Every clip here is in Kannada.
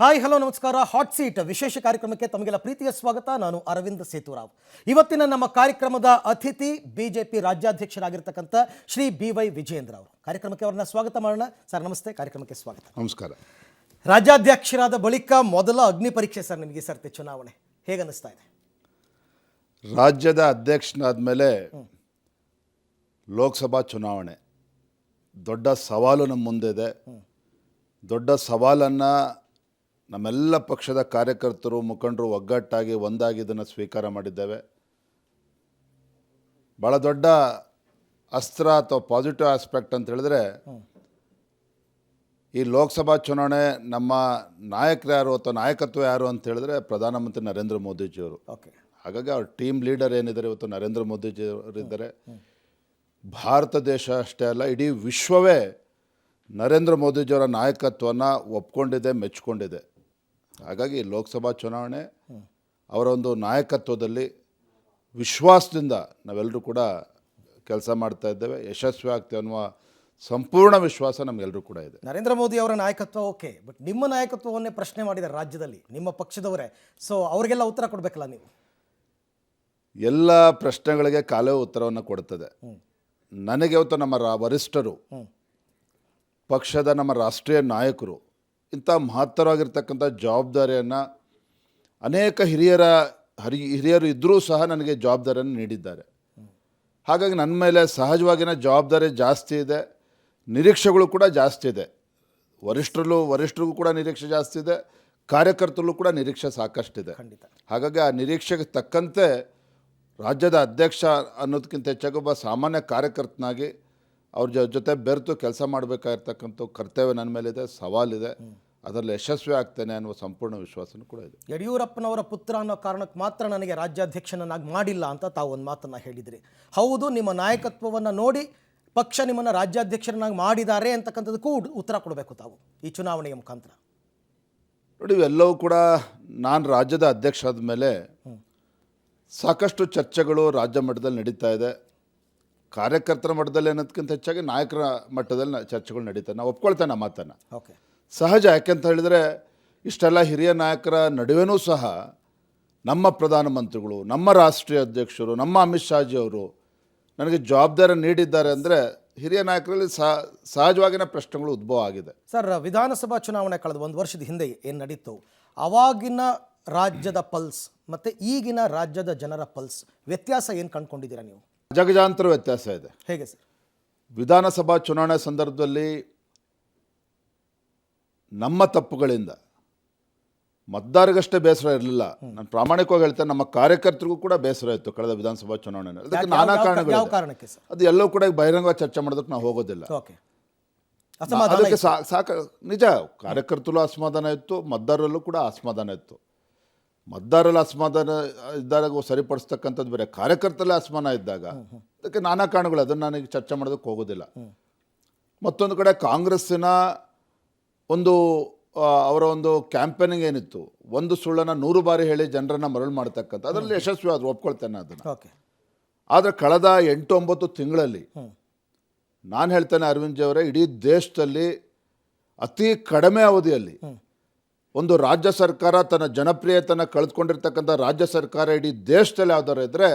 ಹಾಯ್ ಹಲೋ ನಮಸ್ಕಾರ. ಹಾಟ್ ಸೀಟ್ ವಿಶೇಷ ಕಾರ್ಯಕ್ರಮಕ್ಕೆ ತಮಗೆಲ್ಲ ಪ್ರೀತಿಯ ಸ್ವಾಗತ. ನಾನು ಅರವಿಂದ್ ಸೇತುರಾವ್. ಇವತ್ತಿನ ನಮ್ಮ ಕಾರ್ಯಕ್ರಮದ ಅತಿಥಿ ಬಿಜೆಪಿ ರಾಜ್ಯಾಧ್ಯಕ್ಷರಾಗಿರ್ತಕ್ಕಂಥ ಶ್ರೀ ಬಿ ವೈ ವಿಜಯೇಂದ್ರ ಅವರು. ಕಾರ್ಯಕ್ರಮಕ್ಕೆ ಅವರನ್ನ ಸ್ವಾಗತ ಮಾಡೋಣ. ಸರ್ ನಮಸ್ತೆ. ಕಾರ್ಯಕ್ರಮಕ್ಕೆ ಸ್ವಾಗತ. ನಮಸ್ಕಾರ. ರಾಜ್ಯಾಧ್ಯಕ್ಷರಾದ ಬಳಿಕ ಮೊದಲ ಅಗ್ನಿ ಪರೀಕ್ಷೆ ಸರ್ ನಿಮಗೆ ಸರ್ತಿ ಚುನಾವಣೆ. ಹೇಗೆ ಅನ್ನಿಸ್ತಾ ಇದೆ? ರಾಜ್ಯದ ಅಧ್ಯಕ್ಷನಾದ ಮೇಲೆ ಲೋಕಸಭಾ ಚುನಾವಣೆ. ದೊಡ್ಡ ಸವಾಲು ನಮ್ಮ ಮುಂದಿದೆ ದೊಡ್ಡ ಸವಾಲನ್ನು ನಮ್ಮೆಲ್ಲ ಪಕ್ಷದ ಕಾರ್ಯಕರ್ತರು ಮುಖಂಡರು ಒಗ್ಗಟ್ಟಾಗಿ ಒಂದಾಗಿ ಇದನ್ನು ಸ್ವೀಕಾರ ಮಾಡಿದ್ದೇವೆ. ಭಾಳ ದೊಡ್ಡ ಅಸ್ತ್ರ ಅಥವಾ ಪಾಸಿಟಿವ್ ಆಸ್ಪೆಕ್ಟ್ ಅಂತ ಹೇಳಿದ್ರೆ ಈ ಲೋಕಸಭಾ ಚುನಾವಣೆ ನಮ್ಮ ನಾಯಕರು ಯಾರು ಅಥವಾ ನಾಯಕತ್ವ ಯಾರು ಅಂತ ಹೇಳಿದ್ರೆ ಪ್ರಧಾನಮಂತ್ರಿ ನರೇಂದ್ರ ಮೋದಿಜಿಯವರು. ಓಕೆ ಹಾಗಾಗಿ ಅವ್ರ ಟೀಮ್ ಲೀಡರ್ ಏನಿದ್ದಾರೆ ಇವತ್ತು ನರೇಂದ್ರ ಮೋದಿಜಿ ಇದ್ದಾರೆ ಭಾರತ ದೇಶ ಅಷ್ಟೇ ಅಲ್ಲ ಇಡೀ ವಿಶ್ವವೇ ನರೇಂದ್ರ ಮೋದಿಜಿಯವರ ನಾಯಕತ್ವನ ಒಪ್ಕೊಂಡಿದೆ ಮೆಚ್ಕೊಂಡಿದೆ ಹಾಗಾಗಿ ಲೋಕಸಭಾ ಚುನಾವಣೆ ಅವರ ಒಂದು ನಾಯಕತ್ವದಲ್ಲಿ ವಿಶ್ವಾಸದಿಂದ ನಾವೆಲ್ಲರೂ ಕೂಡ ಕೆಲಸ ಮಾಡ್ತಾ ಇದ್ದೇವೆ. ಯಶಸ್ವಿ ಆಗ್ತೇವೆ ಅನ್ನುವ ಸಂಪೂರ್ಣ ವಿಶ್ವಾಸ ನಮಗೆಲ್ಲರೂ ಕೂಡ ಇದೆ. ನರೇಂದ್ರ ಮೋದಿ ಅವರ ನಾಯಕತ್ವ ಓಕೆ ಬಟ್ ನಿಮ್ಮ ನಾಯಕತ್ವವನ್ನೇ ಪ್ರಶ್ನೆ ಮಾಡಿದ್ದಾರೆ ರಾಜ್ಯದಲ್ಲಿ ನಿಮ್ಮ ಪಕ್ಷದವರೇ. ಸೊ ಅವರಿಗೆಲ್ಲ ಉತ್ತರ ಕೊಡಬೇಕಲ್ಲ ನೀವು? ಎಲ್ಲ ಪ್ರಶ್ನೆಗಳಿಗೆ ಕಾಲೇ ಉತ್ತರವನ್ನು ಕೊಡ್ತದೆ. ನನಗೆ ಇವತ್ತು ನಮ್ಮ ರಾ ವರಿಷ್ಠರು ಪಕ್ಷದ ನಮ್ಮ ರಾಷ್ಟ್ರೀಯ ನಾಯಕರು ಇಂಥ ಮಹತ್ತರವಾಗಿರ್ತಕ್ಕಂಥ ಜವಾಬ್ದಾರಿಯನ್ನು ಅನೇಕ ಹಿರಿಯರ ಹರಿ ಹಿರಿಯರು ಇದ್ದರೂ ಸಹ ನನಗೆ ಜವಾಬ್ದಾರಿಯನ್ನು ನೀಡಿದ್ದಾರೆ. ಹಾಗಾಗಿ ನನ್ನ ಮೇಲೆ ಸಹಜವಾಗಿನ ಜವಾಬ್ದಾರಿ ಜಾಸ್ತಿ ಇದೆ. ನಿರೀಕ್ಷೆಗಳು ಕೂಡ ಜಾಸ್ತಿ ಇದೆ. ವರಿಷ್ಠರಲ್ಲೂ ವರಿಷ್ಠರಿಗೂ ಕೂಡ ನಿರೀಕ್ಷೆ ಜಾಸ್ತಿ ಇದೆ. ಕಾರ್ಯಕರ್ತರಲ್ಲೂ ಕೂಡ ನಿರೀಕ್ಷೆ ಸಾಕಷ್ಟಿದೆ. ಇದೆ ಹಾಗಾಗಿ ಆ ನಿರೀಕ್ಷೆಗೆ ತಕ್ಕಂತೆ ರಾಜ್ಯದ ಅಧ್ಯಕ್ಷ ಅನ್ನೋದಕ್ಕಿಂತ ಹೆಚ್ಚಾಗಿ ಒಬ್ಬ ಸಾಮಾನ್ಯ ಕಾರ್ಯಕರ್ತನಾಗಿ ಅವ್ರ ಜೊ- ಜೊತೆ ಬೆರೆತು ಕೆಲಸ ಮಾಡಬೇಕಾಗಿರ್ತಕ್ಕಂಥ ಕರ್ತವ್ಯ ನನ್ನ ಮೇಲಿದೆ ಸವಾಲಿದೆ. ಅದರಲ್ಲಿ ಯಶಸ್ವಿ ಆಗ್ತೇನೆ ಅನ್ನುವ ಸಂಪೂರ್ಣ ವಿಶ್ವಾಸನೂ ಕೂಡ ಇದೆ. ಯಡಿಯೂರಪ್ಪನವರ ಪುತ್ರ ಅನ್ನೋ ಕಾರಣಕ್ಕೆ ಮಾತ್ರ ನನಗೆ ರಾಜ್ಯಾಧ್ಯಕ್ಷನನ್ನಾಗಿ ಮಾಡಿಲ್ಲ ಅಂತ ತಾವು ಒಂದು ಮಾತನ್ನು ಹೇಳಿದ್ರಿ. ಹೌದು ನಿಮ್ಮ ನಾಯಕತ್ವವನ್ನು ನೋಡಿ ಪಕ್ಷ ನಿಮ್ಮನ್ನು ರಾಜ್ಯಾಧ್ಯಕ್ಷರನ್ನಾಗಿ ಮಾಡಿದ್ದಾರೆ ಅಂತಕ್ಕಂಥದಕ್ಕೂ ಉತ್ತರ ಕೊಡಬೇಕು ತಾವು ಈ ಚುನಾವಣೆಯ ಮುಖಾಂತರ. ನೋಡಿ ಇವೆಲ್ಲವೂ ಕೂಡ ನಾನು ರಾಜ್ಯದ ಅಧ್ಯಕ್ಷ ಆದಮೇಲೆ ಸಾಕಷ್ಟು ಚರ್ಚೆಗಳು ರಾಜ್ಯ ಮಟ್ಟದಲ್ಲಿ ನಡೀತಾ ಇದೆ. ಕಾರ್ಯಕರ್ತರ ಮಟ್ಟದಲ್ಲಿ ಅನ್ನೋದಕ್ಕಿಂತ ಹೆಚ್ಚಾಗಿ ನಾಯಕರ ಮಟ್ಟದಲ್ಲಿ ಚರ್ಚೆಗಳು ನಡೀತಾ ನಾವು ಒಪ್ಕೊಳ್ತೇನೆ ಆ ಮಾತನ್ನು. ಓಕೆ. ಸಹಜ ಯಾಕೆಂತ ಹೇಳಿದರೆ ಇಷ್ಟೆಲ್ಲ ಹಿರಿಯ ನಾಯಕರ ನಡುವೆನೂ ಸಹ ನಮ್ಮ ಪ್ರಧಾನಮಂತ್ರಿಗಳು ನಮ್ಮ ರಾಷ್ಟ್ರೀಯ ಅಧ್ಯಕ್ಷರು ನಮ್ಮ ಅಮಿತ್ ಶಾಜಿ ಅವರು ನನಗೆ ಜವಾಬ್ದಾರಿ ನೀಡಿದ್ದಾರೆ ಅಂದರೆ ಹಿರಿಯ ನಾಯಕರಲ್ಲಿ ಸಹ ಸಹಜವಾಗಿನ ಪ್ರಶ್ನೆಗಳು ಉದ್ಭವ ಆಗಿದೆ. ಸರ್ ವಿಧಾನಸಭಾ ಚುನಾವಣೆ ಕಳೆದ ಒಂದು ವರ್ಷದ ಹಿಂದೆ ಏನು ನಡೀತು? ಅವಾಗಿನ ರಾಜ್ಯದ ಪಲ್ಸ್ ಮತ್ತು ಈಗಿನ ರಾಜ್ಯದ ಜನರ ಪಲ್ಸ್ ವ್ಯತ್ಯಾಸ ಏನು ಕಂಡುಕೊಂಡಿದ್ದೀರಾ ನೀವು? ಜಗಜಾಂತರ ವ್ಯತ್ಯಾಸ ಇದೆ. ಹೇಗೆ ಸರ್? ವಿಧಾನಸಭಾ ಚುನಾವಣೆ ಸಂದರ್ಭದಲ್ಲಿ ನಮ್ಮ ತಪ್ಪುಗಳಿಂದ ಮತದಾರರಿಗಷ್ಟೇ ಬೇಸರ ಇರಲಿಲ್ಲ. ನಾನು ಪ್ರಾಮಾಣಿಕವಾಗಿ ಹೇಳ್ತೇನೆ ನಮ್ಮ ಕಾರ್ಯಕರ್ತರಿಗೂ ಕೂಡ ಬೇಸರ ಇತ್ತು ಕಳೆದ ವಿಧಾನಸಭಾ ಚುನಾವಣೆಯಲ್ಲಿ. ಅದಕ್ಕೆ ನಾನಾ ಕಾರಣಗಳು ಯಾವ ಕಾರಣಕ್ಕೆ ಸರ್? ಅದು ಎಲ್ಲೋ ಕೂಡ ಬಹಿರಂಗವಾಗಿ ಚರ್ಚೆ ಮಾಡೋದಕ್ಕೆ ನಾವು ಹೋಗೋದಿಲ್ಲ. ಓಕೆ. ಅದಕ್ಕೆ ಸಾ- ಸಾಕ ನಿಜ ಕಾರ್ಯಕರ್ತರಲ್ಲೂ ಅಸಮಾಧಾನ ಇತ್ತು ಮತದಾರರಲ್ಲೂ ಕೂಡ ಅಸಮಾಧಾನ ಇತ್ತು. ಮತದಾರರಲ್ಲಿ ಅಸಮಾಧಾನ ಇದ್ದಾಗ ಸರಿಪಡಿಸ್ತಕ್ಕಂಥದ್ದು ಬೇರೆ. ಕಾರ್ಯಕರ್ತರಲ್ಲೇ ಅಸಮಾನ ಇದ್ದಾಗ ಅದಕ್ಕೆ ನಾನಾ ಕಾರಣಗಳು ಅದನ್ನು ನನಗೆ ಚರ್ಚೆ ಮಾಡೋದಕ್ಕೆ ಹೋಗೋದಿಲ್ಲ. ಮತ್ತೊಂದು ಕಡೆ ಕಾಂಗ್ರೆಸ್ಸಿನ ಒಂದು ಅವರ ಒಂದು ಕ್ಯಾಂಪೇನಿಂಗ್ ಏನಿತ್ತು ಒಂದು ಸುಳ್ಳನ್ನು ನೂರು ಬಾರಿ ಹೇಳಿ ಜನರನ್ನು ಮರಳು ಮಾಡ್ತಕ್ಕಂಥ ಅದರಲ್ಲಿ ಯಶಸ್ವಿ ಆದ್ರು ಒಪ್ಕೊಳ್ತೇನೆ ಅದನ್ನು. ಆದರೆ ಕಳೆದ ಎಂಟು ಒಂಬತ್ತು ತಿಂಗಳಲ್ಲಿ ನಾನು ಹೇಳ್ತೇನೆ ಅರವಿಂದ್ ಜಿ ಅವರೇ ಇಡೀ ದೇಶದಲ್ಲಿ ಅತಿ ಕಡಿಮೆ ಅವಧಿಯಲ್ಲಿ ಒಂದು ರಾಜ್ಯ ಸರ್ಕಾರ ತನ್ನ ಜನಪ್ರಿಯತನ ಕಳೆದುಕೊಂಡಿರ್ತಕ್ಕಂಥ ರಾಜ್ಯ ಸರ್ಕಾರ ಇಡೀ ದೇಶದಲ್ಲಿ ಯಾವ್ದಾರು ಇದ್ದರೆ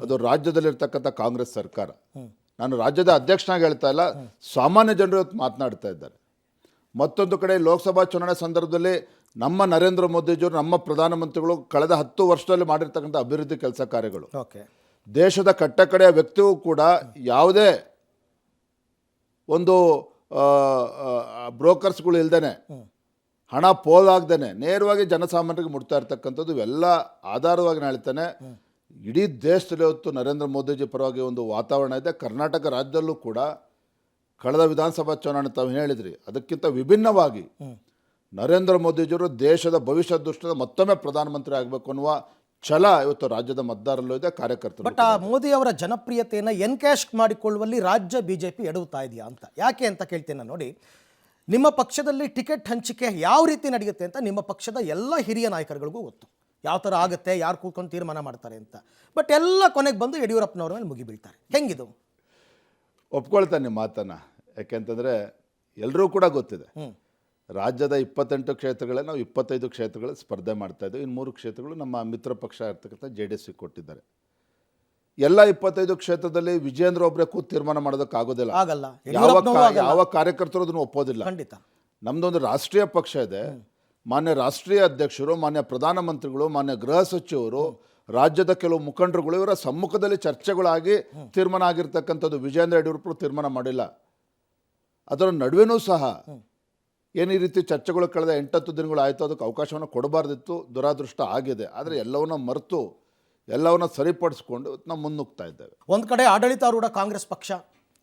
ಅದು ರಾಜ್ಯದಲ್ಲಿರ್ತಕ್ಕಂಥ ಕಾಂಗ್ರೆಸ್ ಸರ್ಕಾರ. ನಾನು ರಾಜ್ಯದ ಅಧ್ಯಕ್ಷನಾಗಿ ಹೇಳ್ತಾ ಇಲ್ಲ ಸಾಮಾನ್ಯ ಜನರು ಇವತ್ತು ಮಾತನಾಡ್ತಾ ಇದ್ದಾರೆ. ಮತ್ತೊಂದು ಕಡೆ ಲೋಕಸಭಾ ಚುನಾವಣೆ ಸಂದರ್ಭದಲ್ಲಿ ನಮ್ಮ ನರೇಂದ್ರ ಮೋದಿಜಿಯವರು ನಮ್ಮ ಪ್ರಧಾನಮಂತ್ರಿಗಳು ಕಳೆದ ಹತ್ತು ವರ್ಷದಲ್ಲಿ ಮಾಡಿರ್ತಕ್ಕಂಥ ಅಭಿವೃದ್ಧಿ ಕೆಲಸ ಕಾರ್ಯಗಳು. ಓಕೆ. ದೇಶದ ಕಟ್ಟಕಡೆಯ ವ್ಯಕ್ತಿಗೂ ಕೂಡ ಯಾವುದೇ ಒಂದು ಬ್ರೋಕರ್ಸ್ಗಳು ಇಲ್ದೇನೆ ಹಣ ಪೋಲಾಗ್ದೇ ನೇರವಾಗಿ ಜನಸಾಮಾನ್ಯರಿಗೆ ಮುಟ್ತಾ ಇರ್ತಕ್ಕಂಥದ್ದು ಇವೆಲ್ಲ ಆಧಾರವಾಗಿ ನಾನು ಹೇಳ್ತೇನೆ ಇಡೀ ದೇಶದಲ್ಲಿ ಇವತ್ತು ನರೇಂದ್ರ ಮೋದಿಜಿ ಪರವಾಗಿ ಒಂದು ವಾತಾವರಣ ಇದೆ. ಕರ್ನಾಟಕ ರಾಜ್ಯದಲ್ಲೂ ಕೂಡ ಕಳೆದ ವಿಧಾನಸಭಾ ಚುನಾವಣೆ ತಾವು ಹೇಳಿದ್ರಿ. ಅದಕ್ಕಿಂತ ವಿಭಿನ್ನವಾಗಿ ನರೇಂದ್ರ ಮೋದಿಜಿಯವರು ದೇಶದ ಭವಿಷ್ಯ ದೃಷ್ಟಿಯಿಂದ ಮತ್ತೊಮ್ಮೆ ಪ್ರಧಾನಮಂತ್ರಿ ಆಗಬೇಕು ಅನ್ನುವ ಛಲ ಇವತ್ತು ರಾಜ್ಯದ ಮತದಾರರಲ್ಲೂ ಇದೆ ಕಾರ್ಯಕರ್ತರು ಬಟ್ ಆ ಮೋದಿ ಅವರ ಜನಪ್ರಿಯತೆಯನ್ನು ಎನ್ಕ್ಯಾಶ್ ಮಾಡಿಕೊಳ್ಳುವಲ್ಲಿ ರಾಜ್ಯ ಬಿಜೆಪಿ ಎಡುತ್ತಾ ಇದೆಯಾ ಅಂತ? ಯಾಕೆ ಅಂತ ಕೇಳ್ತೇನೆ ನೋಡಿ. ನಿಮ್ಮ ಪಕ್ಷದಲ್ಲಿ ಟಿಕೆಟ್ ಹಂಚಿಕೆ ಯಾವ ರೀತಿ ನಡೆಯುತ್ತೆ ಅಂತ ನಿಮ್ಮ ಪಕ್ಷದ ಎಲ್ಲ ಹಿರಿಯ ನಾಯಕರುಗಳಿಗೂ ಗೊತ್ತು. ಯಾವ ಥರ ಆಗುತ್ತೆ ಯಾರು ಕೂತ್ಕೊಂಡು ತೀರ್ಮಾನ ಮಾಡ್ತಾರೆ ಅಂತ. ಬಟ್ ಎಲ್ಲ ಕೊನೆಗೆ ಬಂದು ಯಡಿಯೂರಪ್ಪನವ್ರ ಮೇಲೆ ಮುಗಿಬೀಳ್ತಾರೆ ಹೆಂಗಿದು? ಒಪ್ಕೊಳ್ತಾನೆ ನಿಮ್ಮ ಮಾತನ್ನು. ಯಾಕೆಂತಂದರೆ ಎಲ್ಲರೂ ಕೂಡ ಗೊತ್ತಿದೆ. ರಾಜ್ಯದ ಇಪ್ಪತ್ತೆಂಟು ಕ್ಷೇತ್ರಗಳೇ ನಾವು ಇಪ್ಪತ್ತೈದು ಕ್ಷೇತ್ರಗಳಲ್ಲಿ ಸ್ಪರ್ಧೆ ಮಾಡ್ತಾ ಇದ್ದೀವಿ. ಇನ್ನು ಮೂರು ಕ್ಷೇತ್ರಗಳು ನಮ್ಮ ಮಿತ್ರ ಪಕ್ಷ ಇರ್ತಕ್ಕಂಥ ಜೆ ಡಿ ಎಸ್ ಕೊಟ್ಟಿದ್ದಾರೆ. ಎಲ್ಲ ಇಪ್ಪತ್ತೈದು ಕ್ಷೇತ್ರದಲ್ಲಿ ವಿಜೇಂದ್ರ ಒಬ್ಬರೇ ಕೂತು ತೀರ್ಮಾನ ಮಾಡೋದಕ್ಕಾಗೋದಿಲ್ಲ ಆಗಲ್ಲ. ಯಾವ ಕಾ- ಯಾವ ಕಾರ್ಯಕರ್ತರು ಅದನ್ನು ಒಪ್ಪೋದಿಲ್ಲ. ಖಂಡಿತ. ನಮ್ಮದೊಂದು ರಾಷ್ಟ್ರೀಯ ಪಕ್ಷ ಇದೆ. ಮಾನ್ಯ ರಾಷ್ಟ್ರೀಯ ಅಧ್ಯಕ್ಷರು ಮಾನ್ಯ ಪ್ರಧಾನಮಂತ್ರಿಗಳು ಮಾನ್ಯ ಗೃಹ ಸಚಿವರು ರಾಜ್ಯದ ಕೆಲವು ಮುಖಂಡರುಗಳು ಇವರ ಸಮ್ಮುಖದಲ್ಲಿ ಚರ್ಚೆಗಳಾಗಿ ತೀರ್ಮಾನ ಆಗಿರ್ತಕ್ಕಂಥದ್ದು ವಿಜೇಂದ್ರ ಯಡಿಯೂರಪ್ಪರು ತೀರ್ಮಾನ ಮಾಡಿಲ್ಲ. ಅದರ ನಡುವೆನೂ ಸಹ ಏನು ಈ ರೀತಿ ಚರ್ಚೆಗಳು ಕಳೆದ ಎಂಟತ್ತು ದಿನಗಳು ಆಯಿತು ಅದಕ್ಕೆ ಅವಕಾಶವನ್ನು ಕೊಡಬಾರ್ದಿತ್ತು. ದುರಾದೃಷ್ಟ ಆಗಿದೆ. ಆದರೆ ಎಲ್ಲವನ್ನ ಮರೆತು ಎಲ್ಲವನ್ನ ಸರಿಪಡಿಸ್ಕೊಂಡು ಇವತ್ತು ನಾವು ಮುನ್ನುಗ್ತಾ ಇದ್ದೇವೆ. ಒಂದು ಕಡೆ ಆಡಳಿತಾರೂಢ ಕಾಂಗ್ರೆಸ್ ಪಕ್ಷ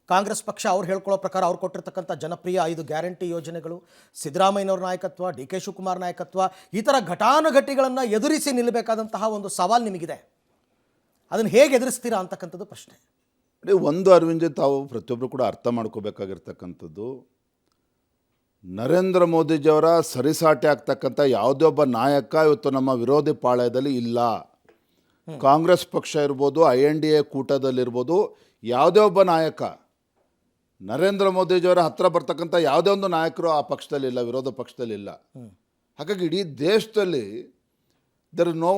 ಕಾಂಗ್ರೆಸ್ ಪಕ್ಷ ಅವ್ರು ಹೇಳ್ಕೊಳ್ಳೋ ಪ್ರಕಾರ ಅವ್ರು ಕೊಟ್ಟಿರ್ತಕ್ಕಂಥ ಜನಪ್ರಿಯ ಐದು ಗ್ಯಾರಂಟಿ ಯೋಜನೆಗಳು ಸಿದ್ದರಾಮಯ್ಯನವ್ರ ನಾಯಕತ್ವ ಡಿ ಕೆ ಶಿವಕುಮಾರ್ ನಾಯಕತ್ವ ಈ ಥರ ಘಟಾನುಘಟಿಗಳನ್ನು ಎದುರಿಸಿ ನಿಲ್ಲಬೇಕಾದಂತಹ ಒಂದು ಸವಾಲು ನಿಮಗಿದೆ. ಅದನ್ನು ಹೇಗೆ ಎದುರಿಸ್ತೀರಾ ಅಂತಕ್ಕಂಥದ್ದು ಪ್ರಶ್ನೆ. ಒಂದು ಅರವಿಂದ ತಾವು ಪ್ರತಿಯೊಬ್ಬರು ಕೂಡ ಅರ್ಥ ಮಾಡ್ಕೋಬೇಕಾಗಿರ್ತಕ್ಕಂಥದ್ದು ನರೇಂದ್ರ ಮೋದಿಜಿಯವರ ಸರಿಸಾಟಿ ಆಗ್ತಕ್ಕಂಥ ಯಾವುದೇ ಒಬ್ಬ ನಾಯಕ ಇವತ್ತು ನಮ್ಮ ವಿರೋಧಿ ಪಾಳ್ಯದಲ್ಲಿ ಇಲ್ಲ. ಕಾಂಗ್ರೆಸ್ ಪಕ್ಷ ಇರ್ಬೋದು ಐ ಎನ್ ಡಿ ಎ ಕೂಟದಲ್ಲಿರ್ಬೋದು ಯಾವುದೇ ಒಬ್ಬ ನಾಯಕ ನರೇಂದ್ರ ಮೋದಿಜಿಯವರ ಹತ್ರ ಬರ್ತಕ್ಕಂಥ ಯಾವುದೇ ಒಂದು ನಾಯಕರು ಆ ಪಕ್ಷದಲ್ಲಿಲ್ಲ ವಿರೋಧ ಪಕ್ಷದಲ್ಲಿಲ್ಲ. ಹಾಗಾಗಿ ಇಡೀ ದೇಶದಲ್ಲಿ there no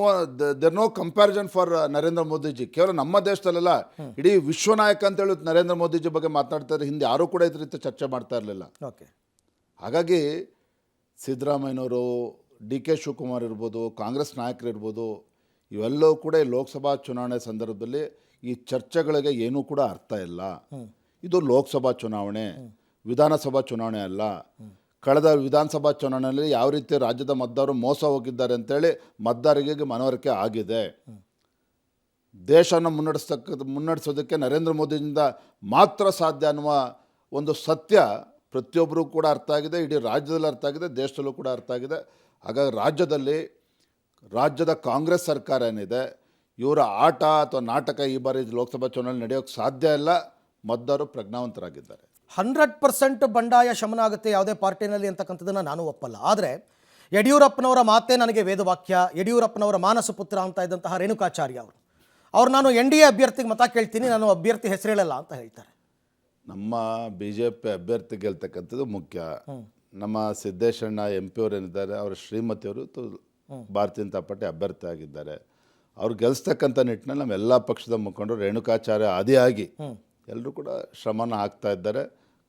there no comparison for Narendra Modiji. ಕೇವಲ ನಮ್ಮ ದೇಶದಲ್ಲೆಲ್ಲ ಇಡೀ ವಿಶ್ವ ನಾಯಕ ಅಂತ ಹೇಳಿ ನರೇಂದ್ರ ಮೋದಿಜಿ ಬಗ್ಗೆ ಮಾತನಾಡ್ತಾರೆ ಹಿಂದೆ ಯಾರೂ ಕೂಡ ಇದ್ರ ರೀತಿ ಚರ್ಚೆ ಮಾಡ್ತಾ ಇರಲಿಲ್ಲ. ಓಕೆ. ಹಾಗಾಗಿ ಸಿದ್ದರಾಮಯ್ಯನವರು ಡಿ ಕೆ ಶಿವಕುಮಾರ್ ಇರ್ಬೋದು ಕಾಂಗ್ರೆಸ್ ನಾಯಕರು ಇರ್ಬೋದು ಇವೆಲ್ಲವೂ ಕೂಡ ಲೋಕಸಭಾ ಚುನಾವಣೆ ಸಂದರ್ಭದಲ್ಲಿ ಈ ಚರ್ಚೆಗಳಿಗೆ ಏನೂ ಕೂಡ ಅರ್ಥ ಇಲ್ಲ. ಇದು ಲೋಕಸಭಾ ಚುನಾವಣೆ, ವಿಧಾನಸಭಾ ಚುನಾವಣೆ ಅಲ್ಲ. ಕಳೆದ ವಿಧಾನಸಭಾ ಚುನಾವಣೆಯಲ್ಲಿ ಯಾವ ರೀತಿ ರಾಜ್ಯದ ಮತದಾರರು ಮೋಸ ಹೋಗಿದ್ದಾರೆ ಅಂತೇಳಿ ಮತದಾರರಿಗೆ ಮನವರಿಕೆ ಆಗಿದೆ. ದೇಶನ ಮುನ್ನಡೆಸ್ತಕ್ಕ ಮುನ್ನಡೆಸೋದಕ್ಕೆ ನರೇಂದ್ರ ಮೋದಿಯಿಂದ ಮಾತ್ರ ಸಾಧ್ಯ ಅನ್ನುವ ಒಂದು ಸತ್ಯ ಪ್ರತಿಯೊಬ್ಬರಿಗೂ ಕೂಡ ಅರ್ಥ ಆಗಿದೆ. ಇಡೀ ರಾಜ್ಯದಲ್ಲಿ ಅರ್ಥ ಆಗಿದೆ, ದೇಶದಲ್ಲೂ ಕೂಡ ಅರ್ಥ ಆಗಿದೆ. ಹಾಗಾಗಿ ರಾಜ್ಯದಲ್ಲಿ ರಾಜ್ಯದ ಕಾಂಗ್ರೆಸ್ ಸರ್ಕಾರ ಏನಿದೆ ಇವರ ಆಟ ಅಥವಾ ನಾಟಕ ಈ ಬಾರಿ ಲೋಕಸಭಾ ಚುನಾವಣೆ ನಡೆಯೋಕ್ಕೆ ಸಾಧ್ಯ ಇಲ್ಲ. ಮತದಾರರು ಪ್ರಜ್ಞಾವಂತರಾಗಿದ್ದಾರೆ. ಹಂಡ್ರೆಡ್ ಪರ್ಸೆಂಟ್ ಬಂಡಾಯ ಶಮನ ಆಗುತ್ತೆ ಯಾವುದೇ ಪಾರ್ಟಿನಲ್ಲಿ ಅಂತಕ್ಕಂಥದ್ದನ್ನು ನಾನು ಒಪ್ಪಲ್ಲ. ಆದರೆ ಯಡಿಯೂರಪ್ಪನವರ ಮಾತೇ ನನಗೆ ವೇದವಾಕ್ಯ ಯಡಿಯೂರಪ್ಪನವರ ಮಾನಸ ಪುತ್ರ ಅಂತ ಇದ್ದಂತಹ ರೇಣುಕಾಚಾರ್ಯ ಅವರು. ಅವ್ರು ನಾನು ಎನ್ ಡಿ ಎ ಅಭ್ಯರ್ಥಿಗೆ ಮತ ಕೇಳ್ತೀನಿ ನಾನು ಅಭ್ಯರ್ಥಿ ಹೆಸರು ಹೇಳಲ್ಲ ಅಂತ ಹೇಳ್ತಾರೆ. ನಮ್ಮ ಬಿ ಜೆ ಪಿ ಅಭ್ಯರ್ಥಿ ಗೆಲ್ತಕ್ಕಂಥದ್ದು ಮುಖ್ಯ. ನಮ್ಮ ಸಿದ್ದೇಶಣ್ಣ ಎಂ ಪಿ ಅವರು ಏನಿದ್ದಾರೆ ಅವರ ಶ್ರೀಮತಿಯವರು ಭಾರತೀಯ ಜನತಾ ಪಾರ್ಟಿ ಅಭ್ಯರ್ಥಿ ಆಗಿದ್ದಾರೆ. ಅವ್ರು ಗೆಲ್ಲಿಸ್ತಕ್ಕಂಥ ನಿಟ್ಟಿನಲ್ಲಿ ನಮ್ಮ ಎಲ್ಲ ಪಕ್ಷದ ಮುಖಂಡರು ರೇಣುಕಾಚಾರ್ಯ ಆದಿಯಾಗಿ ಎಲ್ಲರೂ ಕೂಡ ಶ್ರಮನ ಹಾಕ್ತಾ ಇದ್ದಾರೆ.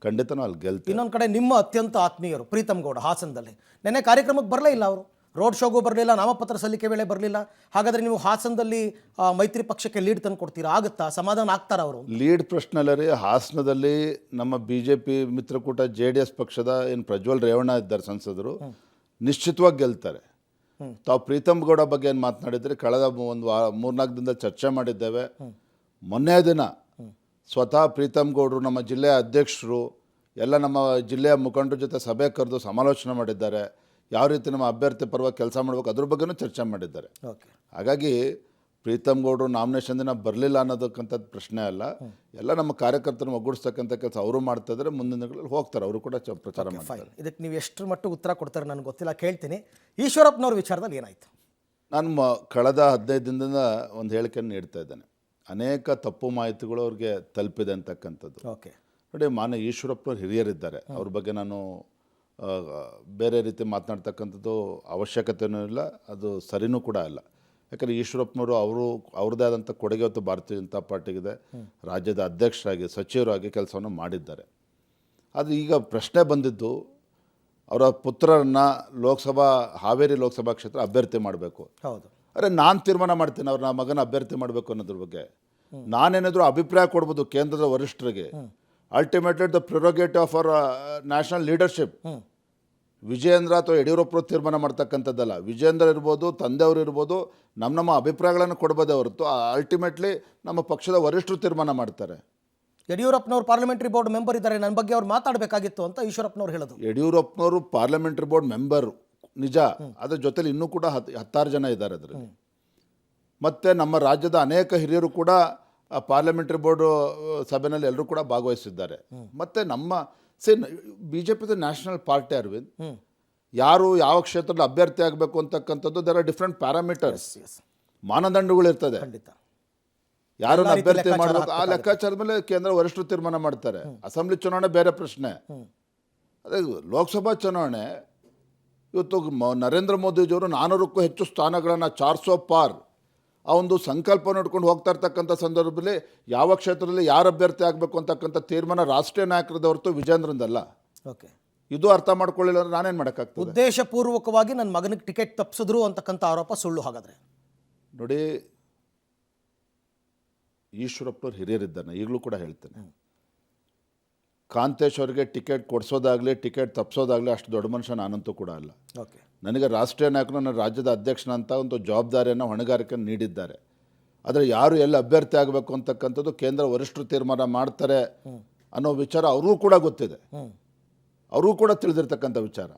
ಖಂಡಿತ ಅಲ್ಲಿ ಗೆಲ್ತೀವಿ. ಇನ್ನೊಂದು ಕಡೆ ನಿಮ್ಮ ಅತ್ಯಂತ ಆತ್ಮೀಯರು ಪ್ರೀತಮ್ ಗೌಡ ಹಾಸನದಲ್ಲಿ. ನೆನ್ನೆ ಕಾರ್ಯಕ್ರಮಕ್ಕೆ ಬರಲೇ ಇಲ್ಲ ಅವರು. ರೋಡ್ ಶೋಗೂ ಬರಲಿಲ್ಲ ನಾಮಪತ್ರ ಸಲ್ಲಿಕೆ ವೇಳೆ ಬರಲಿಲ್ಲ. ಹಾಗಾದರೆ ನೀವು ಹಾಸನದಲ್ಲಿ ಮೈತ್ರಿ ಪಕ್ಷಕ್ಕೆ ಲೀಡ್ ತಂದು ಕೊಡ್ತೀರಾ? ಆಗುತ್ತಾ? ಸಮಾಧಾನ ಆಗ್ತಾರ ಅವರು? ಲೀಡ್ ಪ್ರಶ್ನೆಲ್ಲರಿ ಹಾಸನದಲ್ಲಿ ನಮ್ಮ ಬಿ ಜೆ ಪಿ ಮಿತ್ರಕೂಟ ಜೆ ಡಿ ಎಸ್ ಪಕ್ಷದ ಏನು ಪ್ರಜ್ವಲ್ ರೇವಣ್ಣ ಇದ್ದಾರೆ ಸಂಸದರು ನಿಶ್ಚಿತವಾಗಿ ಗೆಲ್ತಾರೆ. ತಾವು ಪ್ರೀತಮ್ ಗೌಡ ಬಗ್ಗೆ ಏನು ಮಾತನಾಡಿದ್ರೆ? ಕಳೆದ ಒಂದು ವಾ ಮೂರ್ನಾಲ್ಕು ದಿನದ ಚರ್ಚೆ ಮಾಡಿದ್ದೇವೆ. ಮೊನ್ನೆ ದಿನ ಸ್ವತಃ ಪ್ರೀತಮ್ ಗೌಡರು ನಮ್ಮ ಜಿಲ್ಲೆಯ ಅಧ್ಯಕ್ಷರು ಎಲ್ಲ ನಮ್ಮ ಜಿಲ್ಲೆಯ ಮುಖಂಡರ ಜೊತೆ ಸಭೆ ಕರೆದು ಸಮಾಲೋಚನೆ ಮಾಡಿದ್ದಾರೆ. ಯಾವ ರೀತಿ ನಮ್ಮ ಅಭ್ಯರ್ಥಿ ಪರವಾಗಿ ಕೆಲಸ ಮಾಡಬೇಕು ಅದ್ರ ಬಗ್ಗೆನೂ ಚರ್ಚೆ ಮಾಡಿದ್ದಾರೆ. ಹಾಗಾಗಿ ಪ್ರೀತಮ್ ಗೌಡರು ನಾಮಿನೇಷನ್ ದಿನ ಬರಲಿಲ್ಲ ಅನ್ನೋದಕ್ಕಂಥದ್ದು ಪ್ರಶ್ನೆ ಅಲ್ಲ. ಎಲ್ಲ ನಮ್ಮ ಕಾರ್ಯಕರ್ತರನ್ನು ಒಗ್ಗೂಡಿಸ್ತಕ್ಕಂಥ ಕೆಲಸ ಅವರು ಮಾಡ್ತಾ ಇದ್ದಾರೆ. ಮುಂದಿನ ದಿನಗಳಲ್ಲಿ ಹೋಗ್ತಾರೆ. ಅವರು ಕೂಡ ಪ್ರಚಾರ ಮಾಡ್ತಾರೆ. ಇದಕ್ಕೆ ನೀವು ಎಷ್ಟು ಮಟ್ಟಿಗೆ ಉತ್ತರ ಕೊಡ್ತಾರೆ ನನಗೆ ಗೊತ್ತಿಲ್ಲ. ಕೇಳ್ತೀನಿ. ಈಶ್ವರಪ್ಪನವ್ರ ವಿಚಾರದಲ್ಲಿ ಏನಾಯಿತು? ನಾನು ಮ ಕಳೆದ ಹದಿನೈದು ದಿನದಿಂದ ಒಂದು ಹೇಳಿಕೆಯನ್ನು ನೀಡ್ತಾ ಇದ್ದೇನೆ. ಅನೇಕ ತಪ್ಪು ಮಾಹಿತಿಗಳು ಅವ್ರಿಗೆ ತಲುಪಿದೆ ಅಂತಕ್ಕಂಥದ್ದು. ಓಕೆ ನೋಡಿ ಮಾನ್ಯ ಈಶ್ವರಪ್ಪನವ್ರು ಹಿರಿಯರಿದ್ದಾರೆ. ಅವ್ರ ಬಗ್ಗೆ ನಾನು ಬೇರೆ ರೀತಿ ಮಾತನಾಡ್ತಕ್ಕಂಥದ್ದು ಅವಶ್ಯಕತೆಯೂ ಇಲ್ಲ. ಅದು ಸರಿನೂ ಕೂಡ ಅಲ್ಲ. ಯಾಕಂದರೆ ಈಶ್ವರಪ್ಪನವರು ಅವರು ಅವ್ರದ್ದೇ ಆದಂಥ ಕೊಡುಗೆ ಹೊತ್ತು ಭಾರತೀಯ ಜನತಾ ಪಾರ್ಟಿಗಿದೆ. ರಾಜ್ಯದ ಅಧ್ಯಕ್ಷರಾಗಿ ಸಚಿವರಾಗಿ ಕೆಲಸವನ್ನು ಮಾಡಿದ್ದಾರೆ. ಆದರೆ ಈಗ ಪ್ರಶ್ನೆ ಬಂದಿದ್ದು ಅವರ ಪುತ್ರರನ್ನು ಲೋಕಸಭಾ ಹಾವೇರಿ ಲೋಕಸಭಾ ಕ್ಷೇತ್ರ ಅಭ್ಯರ್ಥಿ ಮಾಡಬೇಕು. ಹೌದು. ಅರೆ ನಾನು ತೀರ್ಮಾನ ಮಾಡ್ತೀನಿ ಅವ್ರನ್ನ ಮಗನ ಅಭ್ಯರ್ಥಿ ಮಾಡಬೇಕು ಅನ್ನೋದ್ರ ಬಗ್ಗೆ. ನಾನೇನಾದರೂ ಅಭಿಪ್ರಾಯ ಕೊಡ್ಬೋದು ಕೇಂದ್ರದ ವರಿಷ್ಠರಿಗೆ. Ultimately the prerogative of our national leadership Vijayendra ಅಥವಾ ಯಡಿಯೂರಪ್ಪರು ತೀರ್ಮಾನ ಮಾಡ್ತಕ್ಕಂಥದ್ದಲ್ಲ ವಿಜಯೇಂದ್ರ ಇರ್ಬೋದು ತಂದೆಯವರು ಇರ್ಬೋದು ನಮ್ಮ ನಮ್ಮ ಅಭಿಪ್ರಾಯಗಳನ್ನು ಕೊಡ್ಬೋದೇ ಹೊರತು ಅಲ್ಟಿಮೇಟ್ಲಿ ನಮ್ಮ ಪಕ್ಷದ ವರಿಷ್ಠರು ತೀರ್ಮಾನ ಮಾಡ್ತಾರೆ. ಯಡಿಯೂರಪ್ಪನವರು ಪಾರ್ಲಿಮೆಂಟ್ರಿ ಬೋರ್ಡ್ ಮೆಂಬರ್ ಇದ್ದಾರೆ ನನ್ನ ಬಗ್ಗೆ ಅವ್ರು ಮಾತಾಡಬೇಕಾಗಿತ್ತು ಅಂತ ಈಶ್ವರಪ್ಪನವ್ರು ಹೇಳೋದು. ಯಡಿಯೂರಪ್ಪನವರು ಪಾರ್ಲಿಮೆಂಟ್ರಿ ಬೋರ್ಡ್ ಮೆಂಬರು ನಿಜ ಅದರ ಜೊತೆಲಿ ಇನ್ನೂ ಕೂಡ ಹತ್ ಹತ್ತಾರು ಜನ ಇದ್ದಾರೆ ಅದರಲ್ಲಿ. ಮತ್ತು ನಮ್ಮ ರಾಜ್ಯದ ಅನೇಕ ಹಿರಿಯರು ಕೂಡ ಪಾರ್ಲಿಮೆಂಟರಿ ಬೋರ್ಡ್ ಸಭೆಯಲ್ಲಿ ಎಲ್ಲರೂ ಕೂಡ ಭಾಗವಹಿಸಿದ್ದಾರೆ. ಮತ್ತು ನಮ್ಮ ಸಿ ಬಿ ಜೆ ಪಿದು ನ್ಯಾಷನಲ್ ಪಾರ್ಟಿ ಅರವಿಂದ್ ಯಾರು ಯಾವ ಕ್ಷೇತ್ರದಲ್ಲಿ ಅಭ್ಯರ್ಥಿ ಆಗಬೇಕು ಅಂತಕ್ಕಂಥದ್ದು ದರ್ ಆರ್ ಡಿಫ್ರೆಂಟ್ ಪ್ಯಾರಾಮೀಟರ್ಸ್ ಮಾನದಂಡಗಳಿರ್ತದೆ ಮಾನದಂಡಗಳು ಇರ್ತದೆ. ಖಂಡಿತ. ಯಾರನ್ನ ಅಭ್ಯರ್ಥಿ ಮಾಡಬೇಕು ಆ ಲೆಕ್ಕಾಚಾರದ ಮೇಲೆ ಕೇಂದ್ರ ವರಿಷ್ಠರು ತೀರ್ಮಾನ ಮಾಡ್ತಾರೆ. ಅಸೆಂಬ್ಲಿ ಚುನಾವಣೆ ಬೇರೆ ಪ್ರಶ್ನೆ. ಅದೇ ಲೋಕಸಭಾ ಚುನಾವಣೆ ಇವತ್ತು ನರೇಂದ್ರ ಮೋದಿಜಿಯವರು ನಾನ್ನೂರಕ್ಕೂ ಹೆಚ್ಚು ಸ್ಥಾನಗಳನ್ನು ಚಾರ್ಸೋ ಪಾರ್. ಆ ಒಂದು ಸಂಕಲ್ಪ ನೋಡ್ಕೊಂಡು ಹೋಗ್ತಾ ಇರ್ತಕ್ಕಂಥ ಸಂದರ್ಭದಲ್ಲಿ ಯಾವ ಕ್ಷೇತ್ರದಲ್ಲಿ ಯಾರು ಅಭ್ಯರ್ಥಿ ಆಗಬೇಕು ಅಂತಕ್ಕಂಥ ತೀರ್ಮಾನ ರಾಷ್ಟ್ರೀಯ ನಾಯಕರದ ಹೊರತು ವಿಜೇಂದ್ರಂದಲ್ಲ ಓಕೆ. ಇದು ಅರ್ಥ ಮಾಡ್ಕೊಳ್ಳಿಲ್ಲ ಅಂದ್ರೆ ನಾನೇನು ಮಾಡೋಕ್ಕಾಗ್ತದೆ? ಉದ್ದೇಶಪೂರ್ವಕವಾಗಿ ನನ್ನ ಮಗನಿಗೆ ಟಿಕೆಟ್ ತಪ್ಪಿಸಿದ್ರು ಅಂತಕ್ಕಂಥ ಆರೋಪ ಸುಳ್ಳು ಹಾಗಾದರೆ. ನೋಡಿ ಈಶ್ವರಪ್ಪನವ್ರು ಹಿರಿಯರಿದ್ದಾನೆ ಈಗಲೂ ಕೂಡ ಹೇಳ್ತೇನೆ. ಕಾಂತೇಶ್ ಅವರಿಗೆ ಟಿಕೆಟ್ ಕೊಡಿಸೋದಾಗಲಿ ಟಿಕೆಟ್ ತಪ್ಪಿಸೋದಾಗಲಿ ಅಷ್ಟು ದೊಡ್ಡ ಮನುಷ್ಯ ನಾನಂತೂ ಕೂಡ ಅಲ್ಲ. ಓಕೆ. ನನಗೆ ರಾಷ್ಟ್ರೀಯ ನಾಯಕರು ನನ್ನ ರಾಜ್ಯದ ಅಧ್ಯಕ್ಷನಂತ ಒಂದು ಜವಾಬ್ದಾರಿಯನ್ನು ಹೊಣೆಗಾರಿಕೆ ನೀಡಿದ್ದಾರೆ. ಆದರೆ ಯಾರು ಎಲ್ಲಿ ಅಭ್ಯರ್ಥಿ ಆಗಬೇಕು ಅಂತಕ್ಕಂಥದ್ದು ಕೇಂದ್ರ ವರಿಷ್ಠರು ತೀರ್ಮಾನ ಮಾಡ್ತಾರೆ ಅನ್ನೋ ವಿಚಾರ ಅವ್ರಿಗೂ ಕೂಡ ಗೊತ್ತಿದೆ. ಅವರೂ ಕೂಡ ತಿಳಿದಿರ್ತಕ್ಕಂಥ ವಿಚಾರ.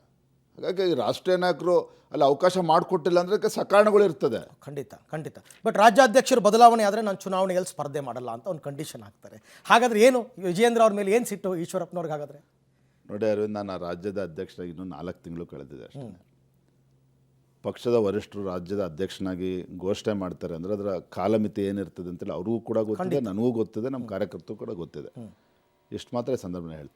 ಹಾಗಾಗಿ ರಾಷ್ಟ್ರೀಯ ನಾಯಕರು ಅಲ್ಲಿ ಅವಕಾಶ ಮಾಡಿಕೊಟ್ಟಿಲ್ಲ ಅಂದರೆ ಅದಕ್ಕೆ ಸಕಾರಣಗಳು ಇರ್ತದೆ. ಖಂಡಿತ ಖಂಡಿತ. ಬಟ್ ರಾಜ್ಯಾಧ್ಯಕ್ಷರು ಬದಲಾವಣೆ ಆದರೆ ನಾನು ಚುನಾವಣೆಯಲ್ಲಿ ಸ್ಪರ್ಧೆ ಮಾಡಲ್ಲ ಅಂತ ಒಂದು ಕಂಡೀಷನ್ ಹಾಕ್ತಾರೆ. ಹಾಗಾದ್ರೆ ಏನು? ವಿಜಯೇಂದ್ರ ಅವ್ರ ಮೇಲೆ ಏನು ಸಿಟ್ಟು ಈಶ್ವರಪ್ಪನವ್ರಿಗೆ ಹಾಗಾದರೆ? ನೋಡಿ ಅರವಿಂದ್ ನಾನು ರಾಜ್ಯದ ಅಧ್ಯಕ್ಷರಾಗಿ ಇನ್ನೂ ನಾಲ್ಕು ತಿಂಗಳು ಕಳೆದಿದೆ ಅಷ್ಟೇ. ಪಕ್ಷದ ವರಿಷ್ಠರು ರಾಜ್ಯದ ಅಧ್ಯಕ್ಷನಾಗಿ ಘೋಷಣೆ ಮಾಡ್ತಾರೆ ಅಂದರೆ ಅದರ ಕಾಲಮಿತಿ ಏನಿರ್ತದೆ ಅಂತೇಳಿ ಅವ್ರಿಗೂ ಕೂಡ ಗೊತ್ತಿದೆ ನನಗೂ ಗೊತ್ತಿದೆ ನಮ್ಮ ಕಾರ್ಯಕರ್ತರು ಕೂಡ ಗೊತ್ತಿದೆ. ಇಷ್ಟು ಮಾತ್ರ ಸಂದರ್ಭ ಹೇಳ್ತೀನಿ.